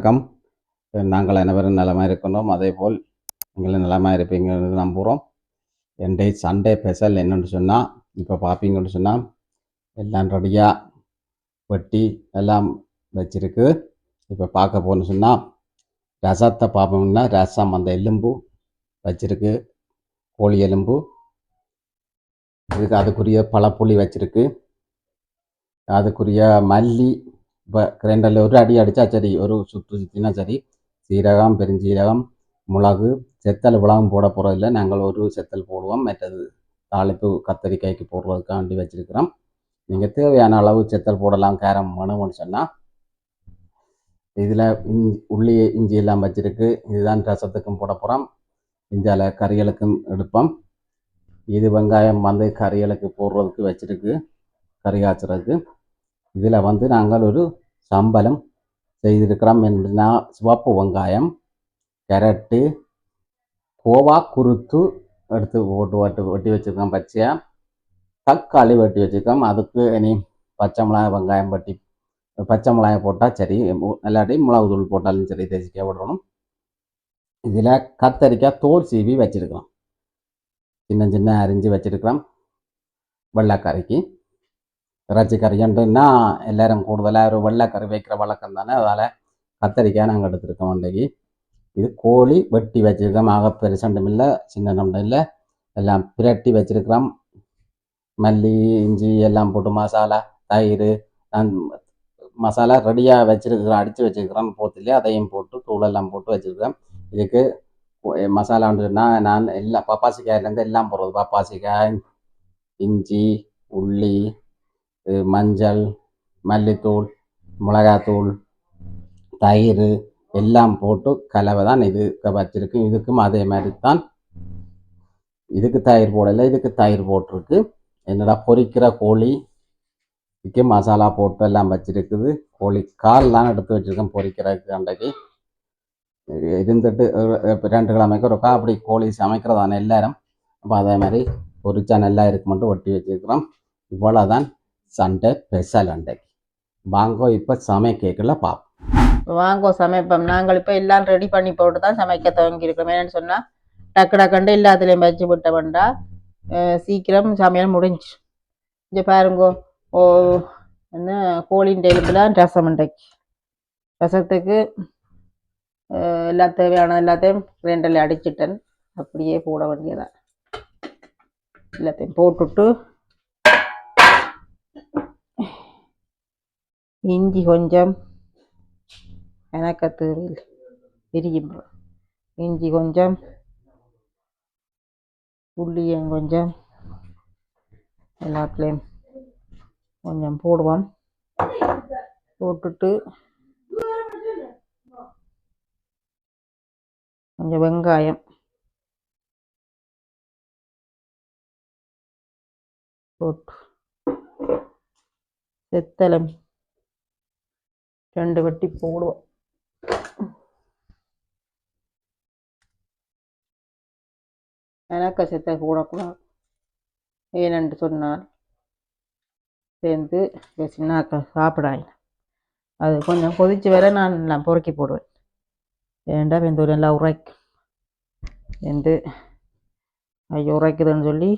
வணக்கம். நாங்கள் அனைவரும் நலமாக இருக்கணும். அதே போல் நீங்களும் நலமாக இருப்பீங்கன்னு நம்புகிறோம் என்டே சண்டே ஸ்பெஷல் என்னென்னு சொன்னால் இப்போ பார்ப்பீங்கன்னு சொன்னால் எல்லாம் ரெடியாக வெட்டி எல்லாம் வச்சிருக்கு. இப்போ பார்க்க போகணும்னு சொன்னால் ரசத்தை பார்ப்போம்னா ரசம் அந்த எலும்பு வச்சிருக்கு. கோழி எலும்பு. இதுக்கு அதுக்குரிய பழப்புளி வச்சிருக்கு. அதுக்குரிய மல்லி இப்போ கிரைண்டரில் ஒரு அடி அடித்தா சரி ஒரு சுற்று சுற்றினா சரி சீரகம் பெருஞ்சீரகம் மிளகு செத்தல் இவ்வளவும் போட போகிறதில்ல நாங்கள் ஒரு செத்தல் போடுவோம் மற்றது தாளிப்பு கத்தரிக்காய்க்கு போடுறதுக்காண்டி வச்சிருக்கிறோம் நீங்கள் தேவையான அளவு செத்தல் போடலாம் கேரம் வேணும்னு சொன்னால் இதில் இஞ்சி உள்ளி இஞ்சி எல்லாம் வச்சிருக்கு இதுதான் ரசத்துக்கும் போட போகிறோம் இஞ்சால கறிகளுக்கும் எடுப்போம் இது வெங்காயம் வந்து கறிகளுக்கு போடுறதுக்கு வச்சிருக்கு கறி காய்ச்சறதுக்கு இதில் வந்து நாங்கள் ஒரு சம்பளம் செய்திருக்கிறோம் என்பதுனா சிவப்பு வெங்காயம் கேரட்டு கோவா குருத்து எடுத்து போட்டு வெட்டு வெட்டி வச்சுருக்கோம் பச்சையாக தக்காளி வெட்டி வச்சுருக்கோம். அதுக்கு இனி பச்சை மிளகாய் வெங்காயம் வெட்டி பச்சை மிளகாய் போட்டால் சரி இல்லாட்டி மிளகு தூள் போட்டாலும் சரி தேசிக்க விடணும் இதில் கத்தரிக்காய் தோல் சீவி வச்சுருக்கிறோம். சின்ன சின்ன அரிஞ்சு வச்சுருக்கிறோம். வெள்ளைக்கறிக்கு. இறைச்சி கறின்ட்டுன்னா எல்லாரும் கூடுதலாக ஒரு வெள்ளைக்கறி வைக்கிற வழக்கம் தானே? அதால் கத்தரிக்காய் நாங்கள் எடுத்துருக்கோம் அன்றைக்கு இது கோழி வெட்டி வச்சுருக்கோம் ஆக பெருசண்டும் இல்லை சின்னண்டும் இல்லை. எல்லாம் பிரட்டி வச்சுருக்கிறோம். மல்லி இஞ்சி எல்லாம் போட்டு மசாலா தயிர் மசாலா ரெடியாக வச்சுருக்கிறோம் அடித்து வச்சுருக்கிறோம் போத்துலேயே அதையும் போட்டு தூளெல்லாம் போட்டு வச்சுருக்கிறோம். இதுக்கு ஒ- நான் எல்லாம் பப்பாசிக்காயிலேருந்து எல்லாம் போடுறது. பப்பாசிக்காய் இஞ்சி உள்ளி மஞ்சள் மல்லித்தூள் மிளகாத்தூள் தயிர் எல்லாம் போட்டு கலவை தான் இது வச்சிருக்கு. இதுக்கும் அதே மாதிரி தான் இதுக்கு தயிர் போடலை இதுக்கு தயிர் போட்டிருக்கு. என்னடா பொரிக்கிற கோழி? இதுக்கு மசாலா போட்டு எல்லாம் வச்சிருக்குது. கோழி கால்லாம் எடுத்து வச்சுருக்கேன் பொரிக்கிறதுக்கு அன்றைக்கு. இருந்துட்டு ரெண்டு கிழமைக்கு ஒருக்கா அப்படி கோழி சமைக்கிறதான எல்லாரும். அப்போ அதே மாதிரி பொரிச்சா நல்லா இருக்குமென்ட்டு ஒட்டி வச்சிருக்கிறோம். இவ்வளோதான் சண்டே ஸ்பெஷல் அண்டைக்கு வாங்கோ இப்போ சமைக்கல பார்ப்போம் வாங்கோ சமைப்போம். நாங்கள் இப்போ எல்லாம் ரெடி பண்ணி போட்டு தான் சமைக்க துவங்கியிருக்கோம் என்னென்னு என்னன்னு சொன்னால் டக்கு டக்குண்டு எல்லாத்துலேயும் வச்சு விட்ட வேண்டா சீக்கிரம் சமையல் முடிஞ்சு இங்கே பாருங்கோ ஓ என்ன கோழின் எலும்புல ரசம் அண்டைக்கு ரசத்துக்கு எல்லா தேவையான எல்லாத்தையும் கிரைண்டரில் அடிச்சிட்டேன். அப்படியே போட வேண்டியதான் எல்லாத்தையும் போட்டுட்டு இஞ்சி கொஞ்சம் எனக்கு தேவையில்லை எரியும் இஞ்சி கொஞ்சம் உள்ளியும் கொஞ்சம் எல்லாத்துலேயும் கொஞ்சம் போடுவோம். போட்டுட்டு கொஞ்சம் வெங்காயம் போட்டு செத்தலம் ரெண்டு வெட்டி போடுவோம். எனக்கு செத்த போடக்கூடாது. ஏனென்று சொன்னால் சேர்ந்து இந்த சின்னாக்கள் அது கொஞ்சம் கொதிச்சு வர நான் நான் பொறுக்கி போடுவேன். ஏண்டா வெந்து நல்லா உரைக்கும்? வெந்து ஐயோ உரைக்குதுன்னு சொல்லி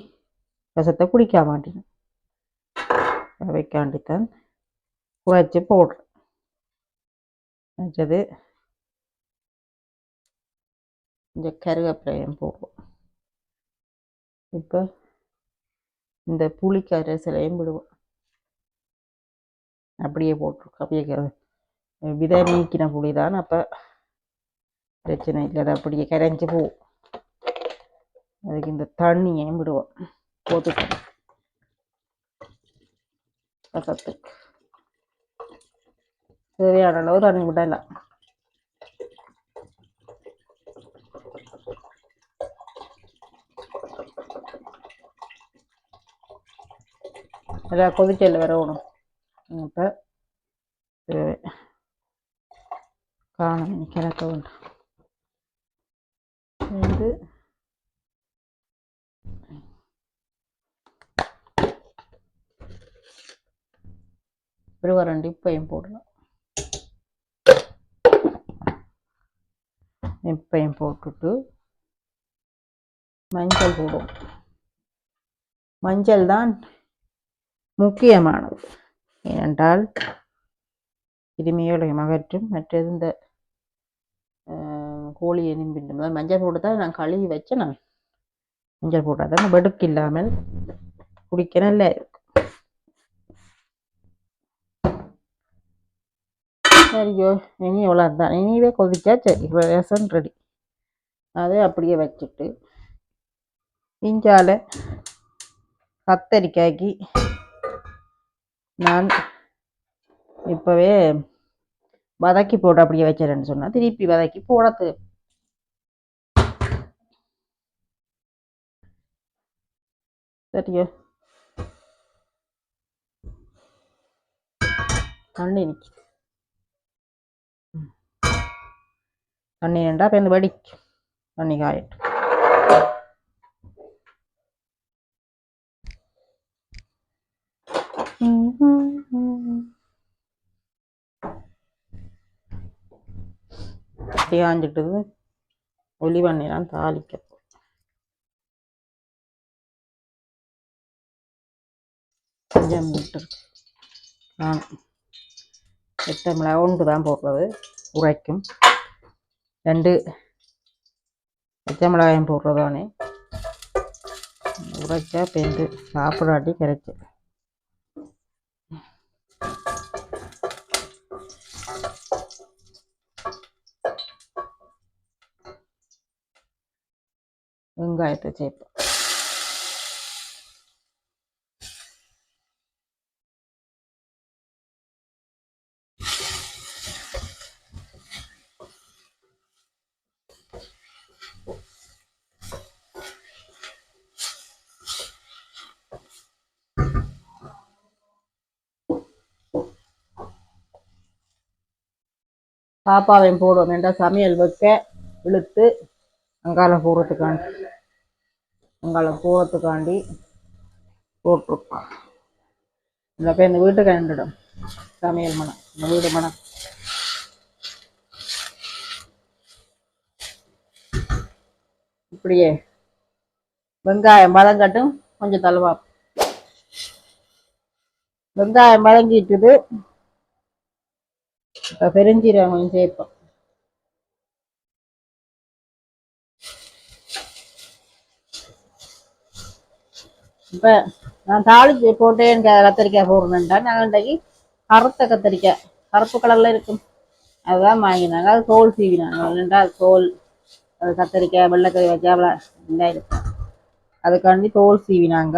ரசத்தை குடிக்க மாட்டேன். வைக்காண்டித்தான் குறைச்சி போடுறேன். வச்சது இந்த கருவேப்பிலையும் போடுவோம் இப்போ இந்த புளி கரைசலையும் விடுவோம். அப்படியே போட்டிருக்கோம். அப்படியே விதை நீக்கின புளி தான் அப்போ பிரச்சனை இல்லை. அது அப்படியே கரைஞ்சி போகும். அதுக்கு இந்த தண்ணியையும் விடுவோம். போட்டுக்கணும் பக்கத்துக்கு தேவையான அளவு தண்ணி விடலாம் எல்லாம் கொதிச்சல் வரணும் இப்போ தேவை காணும் கிடக்க வேண்டாம் வந்து ஒரு வரண்டி இப்பையும் போடலாம் எப்பையும் போட்டுட்டு மஞ்சள் போடும். மஞ்சள் தான் முக்கியமானது. ஏனென்றால் கிருமிகளை மகற்றும் மற்றது இந்த கோழி எலும்பின் முதல் மஞ்சள் போட்டு தான் நான் கழுவி வச்சேன் நான். மஞ்சள் போட்டால் தான் வெடுக்கு இல்லாமல் குடிக்க நல்லா இருக்கும் சரியோ இனி இவ்வளோ தான் இனிவே கொதிச்சா சரி ரசம் ரெடி அதை அப்படியே வச்சுட்டு இஞ்சால கத்தரிக்காய்க்கு நான் இப்போவே வதக்கி போட்டு அப்படியே வச்சிடறேன்னு சொன்னால் திருப்பி வதக்கி போடத்து. சரியோ தண்ணி நிற்கிது தண்ணி நின்றா பேருந்து இந்த வடிக்கும் தண்ணி காயட்டும் காஞ்சிட்டு ஒலி பண்ணிலாம் தாளிக்க. கொஞ்சம் விட்டுருக்கு நான் எட்டை மிளகா ஒன்று தான் போடுறது. உரைக்கும். ரெண்டு பச்சை மிளகாயும் போடுறதானே உரைச்சா பெண்டு சாப்பிடாட்டி கிடைச்சி வெங்காயத்தை சேர்ப்பேன் பாப்பாவையும் போடுவோம். வேண்டாம் சமையல் வைக்க? இழுத்து அங்கால போகிறதுக்காண்டி அங்கால போகிறதுக்காண்டி போட்டிருக்கோம். இந்த போய் இந்த வீட்டுக்கு கண்டுடும் சமையல் மனம். இந்த வீடு மனம். இப்படியே வெங்காயம் வதங்கட்டும். கொஞ்சம் தழுவா. வெங்காயம் வதங்கிட்டுது பெருஞ்சீரகம் கொஞ்சம் சேர்ப்போம். இப்போ நான் தாளிச்சு போட்டேன் எனக்கு கத்திரிக்காய் போடுறேன்டா நாங்கள் இன்றைக்கு கருத்த கத்திரிக்காய். கருப்பு கலரில் இருக்கும். அதுதான் வாங்கினாங்க. அது தோல் சீவினாங்க. இல்லைண்டா அது தோல் அது கத்திரிக்காய் வெள்ளைக்கறி வச்சாவில் நல்லா இருக்கும். அதுக்காண்டி தோல் சீவினாங்க.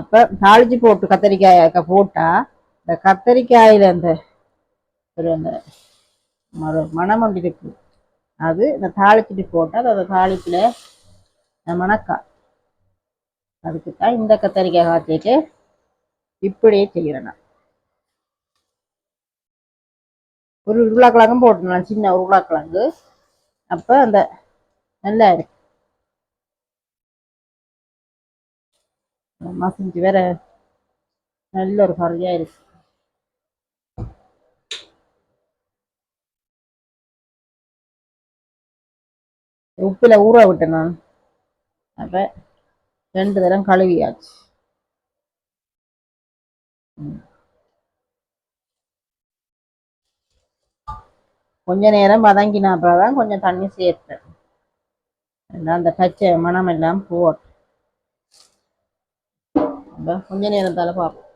அப்போ தாளிச்சு போட்டு கத்திரிக்காய் போட்டால் போட்டா இந்த கத்திரிக்காயில் அந்த ஒரு அந்த மறு மணம் ஒன்று இருக்கு. அது இந்த தாளிச்சிட்டு போட்டால் அந்த தாளிப்பில் மணக்காய். அதுக்கு தான் இந்த கத்தரிக்காய் காய்ச்சிட்டு இப்படியே செய்கிறேன் நான். ஒரு உருளைக்கிழங்கும் போட்டுக்கலாம் சின்ன உருளைக்கிழங்கு. அப்போ அந்த நல்லா இருக்கு. மசிஞ்சு வேற நல்ல ஒரு கறியாக இருக்கு. உப்பில் ஊற விட்டேன் நான். அப்போ ரெண்டு தரம் கழுவியாச்சு. கொஞ்ச நேரம் வதங்கின அப்புறம் தான் கொஞ்சம் தண்ணி சேர்த்தேன் எல்லாம் அந்த பச்சை மணம் எல்லாம் போட்டேன் அப்ப கொஞ்ச நேரம் தலை பார்ப்போம்.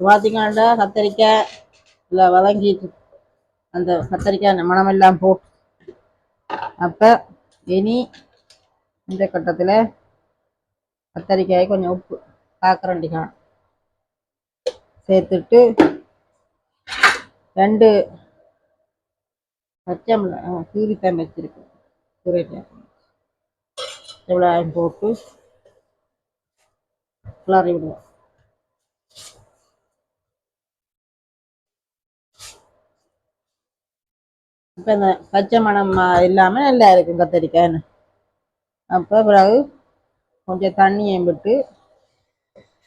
பார்த்தீங்கன்னா கத்தரிக்காய்? இல்லை வதங்கிட்டு அந்த கத்தரிக்காய் மனமெல்லாம் போட்டு அப்போ இனி இந்த கட்டத்தில் கத்தரிக்காயை கொஞ்சம் உப்பு காக்கரண்டி காணும் சேர்த்துட்டு ரெண்டு பச்சை மிளகாய் கீரித்தான் வச்சிருக்கு கீரைக்காய் மிளகாயும் போட்டு கிளறி விடுவோம். இப்போ இந்த பச்சை மணம் இல்லாமல் நல்லா இருக்கும் கத்தரிக்காய்ன்னு. அப்போ பிறகு கொஞ்சம் தண்ணியை விட்டு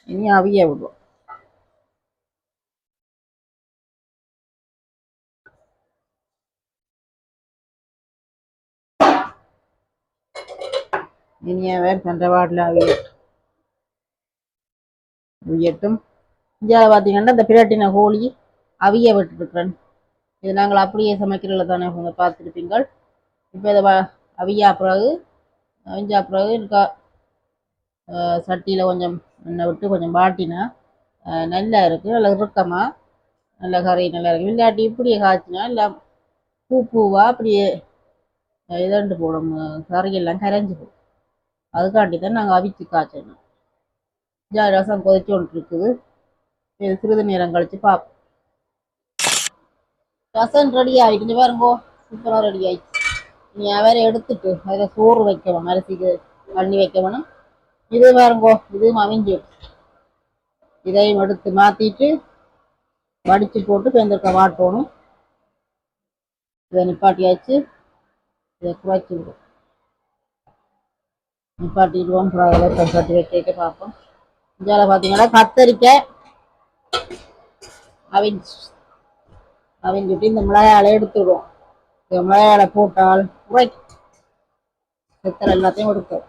இனி அவிய விடுவோம். இனியவர் தண்டவாடில் அவிய அவியட்டும். இந்தியாவில் பார்த்தீங்கன்னா இந்த பிரட்டின கோழி அவிய விட்டுருக்குறேன். இது நாங்கள் அப்படியே சமைக்கிறதில் தானே உங்க பார்த்துருப்பீங்கள். இப்போ இதை வ- அவியா பிறகு அவிஞ்சா பிறகு இருக்கா சட்டியில் கொஞ்சம் எண்ணெய் விட்டு கொஞ்சம் வாட்டினா நல்லா இருக்குது நல்லா இறுக்கமாக நல்ல கறி நல்லா இருக்கும் இல்லாட்டி இப்படியே காய்ச்சினா இல்லை பூ பூவாக அப்படியே இதண்டு போடும் கறையெல்லாம் கறியெல்லாம் கரைஞ்சி போடும். அதுக்காண்டி தான் நாங்கள் அவிச்சு காய்ச்சணும். ஜா ரசம் கொதிச்சு கொண்டு இருக்குது இது சிறிது நேரம் கழித்து பார்ப்போம் ரசம் ரெடி ஆகிட்டு பாருங்கோ சூப்பராக ரெடி ஆயிடுச்சு நீ வேற எடுத்துட்டு அதில் சோறு வைக்கணும் அரிசிக்கு பண்ணி வைக்கணும் இது பாருங்கோ இதுவும் அமைஞ்சு இதையும் எடுத்து மாற்றிட்டு வடித்து போட்டு வெந்திருக்க மாட்டோணும் இதை நிப்பாட்டியாச்சு இதை குறைச்சி விடும் நிப்பாட்டிடுவோம் கட்டி வைக்க பார்ப்போம் இதில் பார்த்தீங்கன்னா கத்தரிக்காய் அவிஞ்சு அவிஞ்சுட்டு இந்த மிளகாயை எடுத்துடுவோம். இந்த மிளகாயை போட்டால் குறை செத்தல் எல்லாத்தையும் எடுக்கும்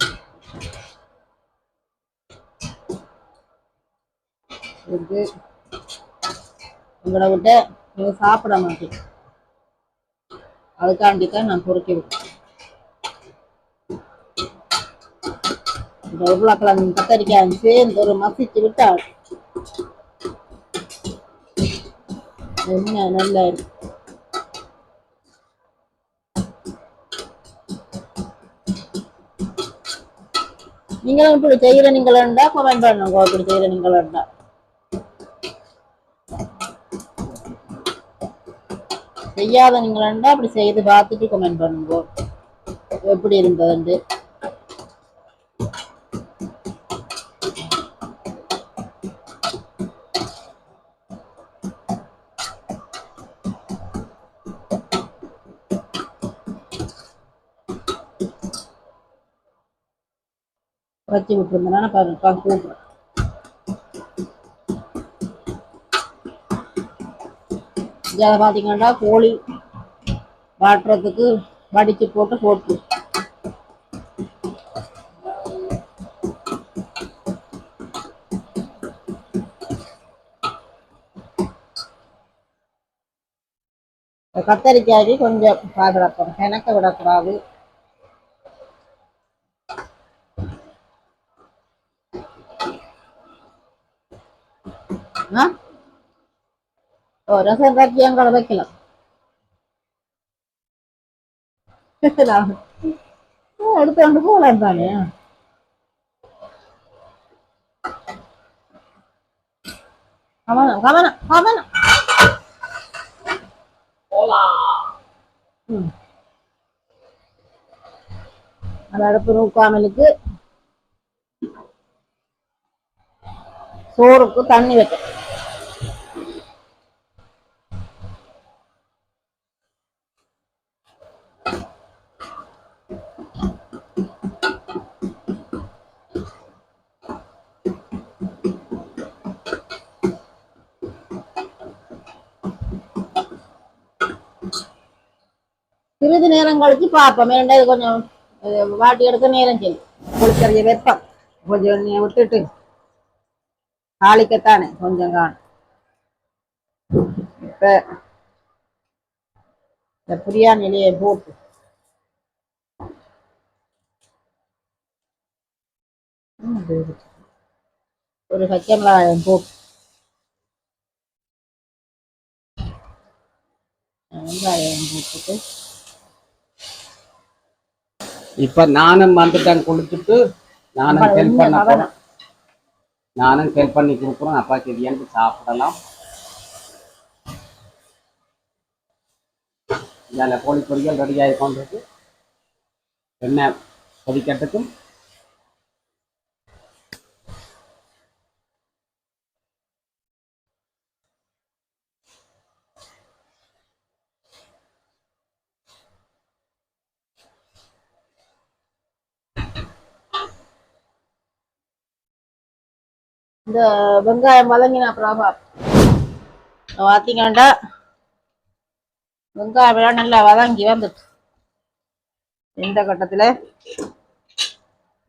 இது உங்களை விட்டு நீங்க சாப்பிட மாட்டேன் அதுக்காண்டி தான் நான் பொறுக்கி விட்டேன் இந்த உருளைக்கிழங்கு கத்தரிக்காய் சேர்ந்து ஒரு மசிச்சு விட்டால் என்ன நல்லா நீங்களும் இப்படி செய்கிற நீங்களா கமெண்ட் பண்ணுங்க. இப்படி செய்கிற நீங்களா செய்யாத நீங்களா அப்படி செய்து பார்த்துட்டு கமெண்ட் பண்ணுங்க. எப்படி இருந்ததுண்டு வச்சு விட்டுருந்தேன்னா நான் பாருங்க பா பார்த்தீங்கன்னா கோழி வாட்டுறதுக்கு வடிச்சு போட்டு போட்டு. கத்தரிக்காய்க்கு கொஞ்சம் பாதுகாப்போம் கிணக்க விடக்கூடாது. ஆ அங்கே வைக்கலாம் எடுத்து கொண்டு போகலாம் தானே கவனம் கவனம் கவனம் ம். அந்த அடுப்பு நூக்காமலுக்கு சோறுக்கு தண்ணி வைக்க கழிச்சு பார்ப்போம். வேண்டாம் கொஞ்சம் வாட்டி எடுக்க நேரம் செய்யும். குளிச்சறிய வெப்பம். கொஞ்சம் எண்ணெயை விட்டுட்டு தாளிக்கத்தானே கொஞ்சம் காணும். இப்போ இந்த பிரியாணிலேயே போட்டு. ஒரு பச்சை மிளகாயம் போட்டு. வெங்காயம் போட்டுட்டு இப்ப நானும் வந்துட்டேன் குளிச்சுட்டு நானும் ஹெல்ப் பண்ண? போறேன். நானும் ஹெல்ப் பண்ணி கொடுக்குறோம். அப்பாக்கு இது சாப்பிடலாம்? இதில் கோழி பொரியல் ரெடி ஆகி கொண்டிருக்கு எண்ணெய் கொதிக்கட்டுக்கும். இந்த வெங்காயம் வதங்கின அப்புறம் பார்த்தீங்கன்னா வெங்காயம் எல்லாம் நல்லா வதங்கி வந்துட்டு இந்த கட்டத்தில்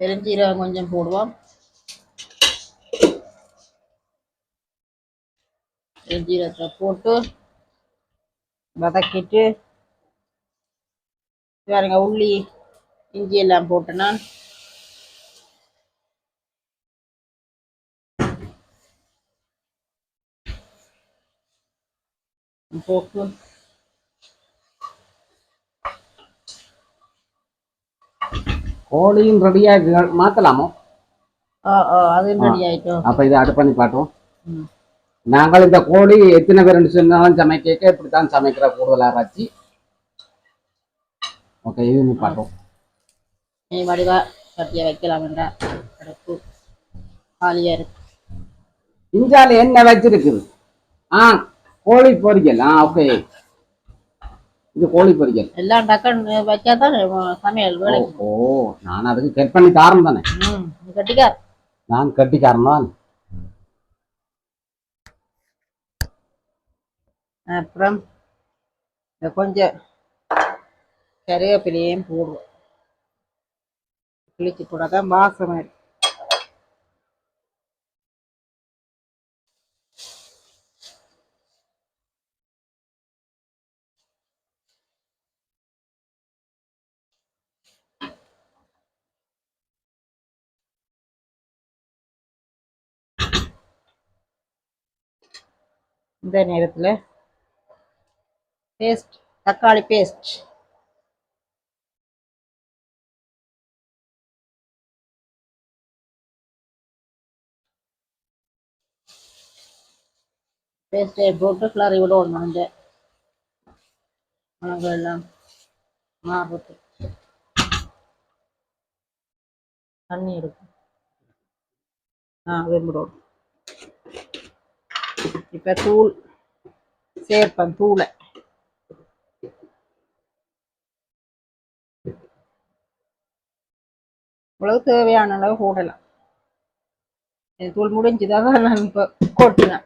பெருஞ்சீரகம் கொஞ்சம் போடுவோம். பெருஞ்சீரகத்தில் போட்டு வதக்கிட்டு பாருங்க உள்ளி இஞ்சி எல்லாம் போட்டு நான். போட்டு கோழியும் ரெடியாக மாற்றலாமோ ஆ ஆ அது ரெடி ஆயிட்டோம் அப்போ இதை அடுப்பு பண்ணி காட்டுவோம். நாங்கள் இந்த கோழி எத்தனை பேர் சொன்னாலும் சமைக்க இப்படித்தான் சமைக்கிற கூடுதலாக வச்சு ஓகே இது நிப்பாட்டும் நீ வடிவா கட்டிய வைக்கலாம் வேண்டாம் அடுப்பு காலியா இருக்கு இஞ்சால என்ன வச்சிருக்குது ஆ கோழி பொரிக்கல் ஆ ஓகே இது கோழி பொரிக்கல் எல்லாம் டக்குன்னு வச்சாதான் சமையல் வேலை. ஓ நான் அதுக்கு கட் பண்ணி தாரம் தானே? கட்டிக்கார் நான் கட்டிக்காரன் தான். அப்புறம் கொஞ்சம் கருவேப்பிலையும் போடுவோம். கிழிச்சு போடாத வாசம் இருக்கு இந்த நேரத்தில் பேஸ்ட் தக்காளி பேஸ்ட் பேஸ்ட்டை போட்டு கிளறி விடுவோம் அந்த மிளகு எல்லாம் மாறுறது தண்ணி இருக்கும் ஆ விரும்புகிறோம் இப்போ தூள் சேர்ப்பேன் தூளை. இவ்வளவு தேவையான அளவு போடலாம். என் தூள் முடிஞ்சுதான் நான் இப்போ கொட்டினேன்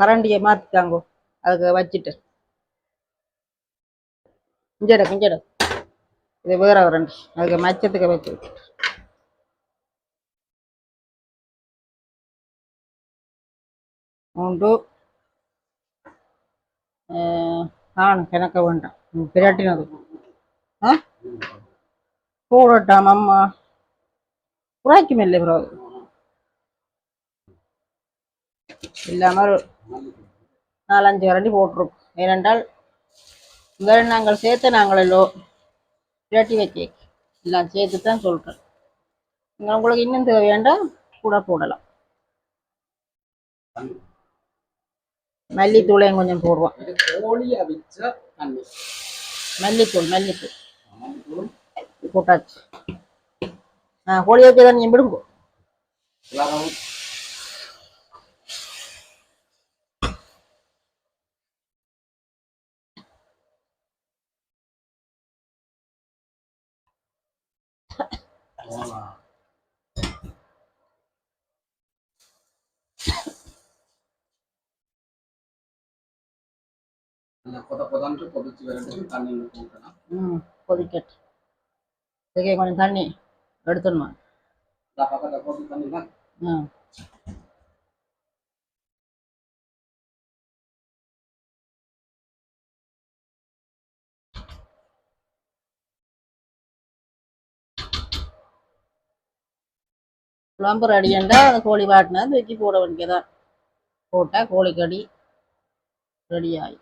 கரண்டியை மாற்றிட்டாங்கோ அதுக்கு வச்சுட்டு இஞ்சட இஞ்சட. இது வேற ரெண்டு. அதுக்கு மச்சத்துக்கு வச்சு உண்டு நான் கிணக்க வேண்டாம். ம், பிரட்டினது. ஆ? போடட்டாம் அம்மா. உராய்க்கும் இல்லை ப்ரோ இல்லாமல் ஒரு நாலஞ்சு வரண்டி போட்டிருக்கோம். ஏனென்றால் முதல் நாங்கள் சேர்த்து நாங்கள் எல்லோ பிரட்டி வைக்க எல்லாம் சேர்த்து தான் சொல்கிறேன் நீங்கள் உங்களுக்கு இன்னும் தேவையாண்டா கூட போடலாம். மல்லித்தூளையும் கொஞ்சம் போடுவோம். மல்லித்தூள் மல்லித்தூள். போட்டாச்சு. ஆ கோழி வச்சு தான் நீங்கள் விடுங்க எல்லாரும் நல்லா கொத கொதன்ட்டு கொதிச்சு வரட்டும் தண்ணி ஊற்றணும் ம் கொதிக்கட்டு இதுக்கே கொஞ்சம் தண்ணி எடுத்துடணும் பக்கத்தில் போட்டு தண்ணி தான் ம் குழம்பு ரெடியாண்டா அந்த கோழி வாட்டினா தூக்கி போட வேண்டியதான் போட்டால் கடி ரெடி ஆகி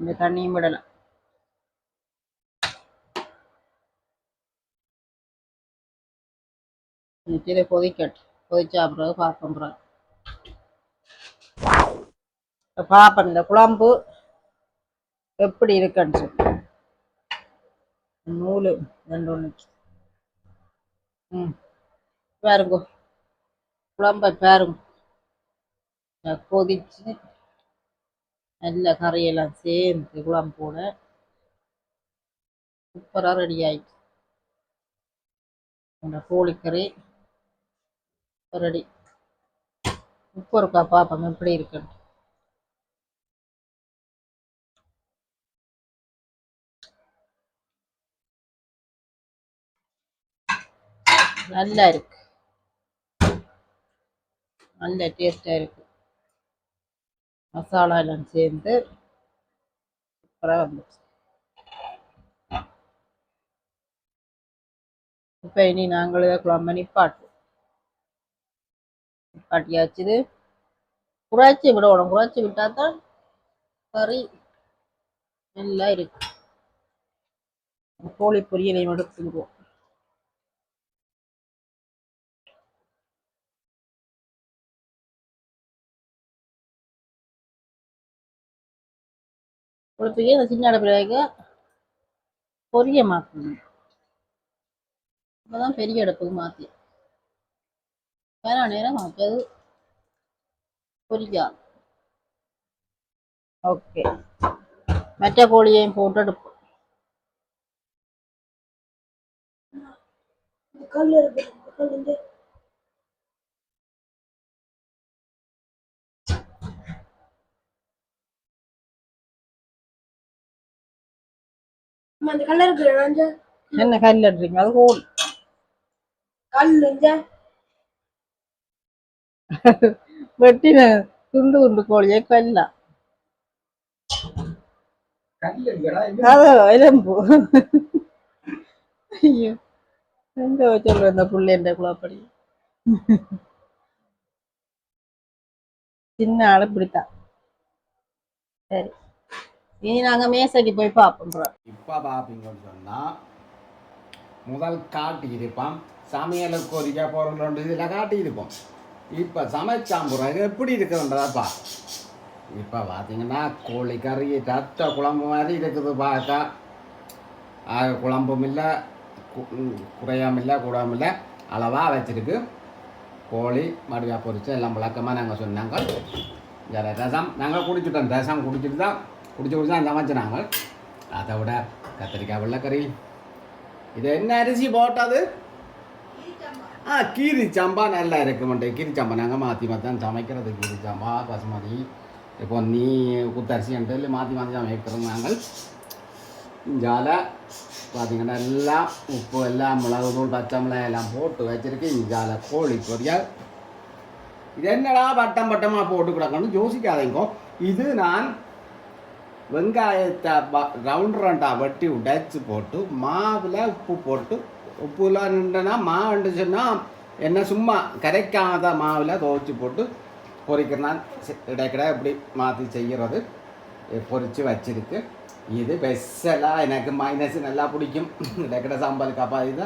இந்த தண்ணியும் விடலாம். இதை கொதிக்கட்டு கொதிச்சா பிறகு பார்ப்போம் பிறகு. இந்த குழம்பு எப்படி இருக்குன்னு சொல்லி. நூல் ரெண்டு ஒன்று ம். பாருங்க. குழம்ப பாருங்க. கொதிச்சு நல்ல கறியெல்லாம் சேர்ந்து குழம்போட சூப்பராக ரெடி ஆயிடுச்சு. அந்த கோழிக்கறி ரெடி உப்பு இருக்கா பார்ப்போம் எப்படி இருக்குன்னு. நல்லா இருக்கு. நல்ல டேஸ்டா இருக்கு. மசாலா எல்லாம் சேர்ந்து சூப்பராக வந்துச்சு இப்போ இனி நாங்கள் இதை குழம்பு நிப்பாட்டுவோம். நிப்பாட்டியாச்சுது. குறைச்சி விடணும் குறைச்சி விட்டா தான் கறி நல்லா இருக்கு. கோழி பொரியலையும் எடுத்துக்கிடுவோம் குழப்பையே இந்த சின்ன அடுப்பில் வைக்க பொரிய மாற்றணும் இப்போதான் பெரிய அடுப்புக்கு மாற்றி வேற நேரம் மாற்றது பொரிக்காது ஓகே மற்ற கோழியையும் போட்டு எடுப்போம் அந்த கலர் இருக்கு என்ன கல் எடுறீங்க அது கோழி கல் இந்த வெட்டின துண்டு துண்டு கோழியை கல்லாம் அது எலும்பு. ஐயோ. எங்க சொல்ற இந்த குழப்படி சின்ன ஆளு இப்படித்தான். சரி. இனி நாங்க மேசைக்கு போய் பார்ப்போம் இப்போ பார்ப்பீங்கன்னு சொன்னால் முதல் காட்டியிருப்பான் சமையலுக்கு ஒரிக்க பொருள் இதில் காட்டியிருப்போம் இப்போ சமைச்சாம் பிறகு எப்படி இருக்குதுன்றதாப்பா இப்போ பார்த்தீங்கன்னா கோழி கறி ரத்த குழம்பு மாதிரி இருக்குது பார்த்தா ஆக குழம்பும் இல்லை குறையாம இல்லை கூடாமல் இல்லை அளவாக வச்சிருக்கு. கோழி மடுவா பொரிச்சு எல்லாம் விளக்கமாக நாங்கள் சொன்னாங்க ரசம் நாங்கள் குடிச்சிட்டோம். ரசம் குடிச்சிட்டு தான் குடிச்சு குடிச்சு தான் சமைச்சு அதை விட கத்திரிக்காய் வெள்ளைக்கறி இது என்ன அரிசி போட்டது ஆ கீரி சம்பா நல்லா இருக்கு மண்டே கீரி சம்பா நாங்கள் மாற்றி மாற்றி தான் சமைக்கிறது கீரி சம்பா பசுமதி இப்போ நீ குத்தரிசி என்று மாற்றி மாற்றி சமைக்கிறோம் நாங்கள் இஞ்சால பார்த்தீங்கன்னா எல்லாம் உப்பு எல்லாம் மிளகு தூள் பச்சை மிளகாய் எல்லாம் போட்டு வச்சிருக்கு இஞ்சால கோழி பொரியல் இது என்னடா பட்டம் பட்டமாக போட்டு கிடக்கணும்னு யோசிக்காதீங்க இது நான் வெங்காயத்தை ரவுண்ட் ரவுண்டாக வெட்டி உடைச்சி போட்டு மாவில் உப்பு போட்டு உப்புலாம் நின்றுனா மாவுண்டு சொன்னால் என்ன சும்மா கரைக்காத மாவில் துவைச்சி போட்டு பொரிக்கிறனா இடைக்கிட இப்படி மாற்றி செய்கிறது பொரித்து வச்சிருக்கு. இது பெஸ்ஸெல்லாம் எனக்கு மைனஸ் நல்லா பிடிக்கும். இடைக்கிட சாம்பல் காப்பா இது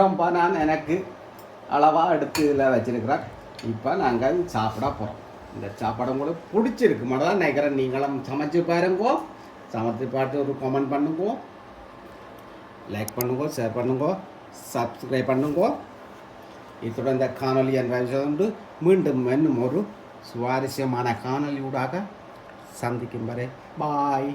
ரொம்ப நான் எனக்கு அளவாக எடுத்து இதில் வச்சிருக்கிறேன். இப்போ நாங்கள் சாப்பிட போகிறோம் இந்த சாப்பாடு உங்களுக்கு பிடிச்சிருக்கு. மட்டும் தான் நினைக்கிறேன். நீங்களும் சமைச்சு பாருங்கோ. சமைச்சு பார்த்து ஒரு கமெண்ட் பண்ணுங்கோ. லைக் பண்ணுங்கோ ஷேர் பண்ணுங்கோ சப்ஸ்கிரைப் பண்ணுங்கோ. இத்துடன் இந்த காணொலி என்பது மீண்டும் இன்னும் ஒரு சுவாரஸ்யமான காணொலியூடாக சந்திக்கும் வரை. பாய்